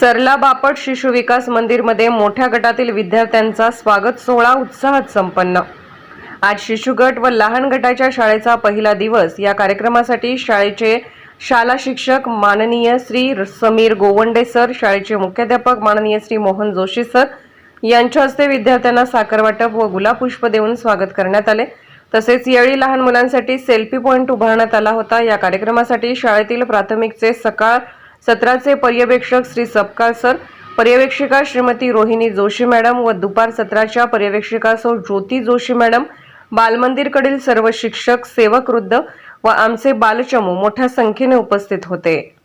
सरला बापट शिशु विकास मंदिरमध्ये मोठ्या गटातील विद्यार्थ्यांचा स्वागत सोहळा उत्साहात संपन्न. आज शिशु गट व लहान गटाच्या शाळेचा पहिला दिवस. या कार्यक्रमासाठी शाळेचे शाला शिक्षक माननीय श्री समीर गोवंडे सर शाळेचे मुख्याध्यापक माननीय श्री मोहन जोशी सर यांच्या हस्ते विद्यार्थ्यांना साखर वाटप व गुलाबपुष्प देऊन स्वागत करण्यात आले. तसेच यावेळी लहान मुलांसाठी सेल्फी पॉईंट उभारण्यात आला होता. या कार्यक्रमासाठी शाळेतील प्राथमिकचे सकाळ सत्राचे पर्यवेक्षक श्री सपकाळ सर पर्यवेक्षिका श्रीमती रोहिणी जोशी मॅडम व दुपार सत्राच्या पर्यवेक्षिका सौ ज्योती जोशी मॅडम बालमंदिरकडील सर्व शिक्षक सेवक वृद्ध व आमचे बालचमू मोठ्या संख्येने उपस्थित होते.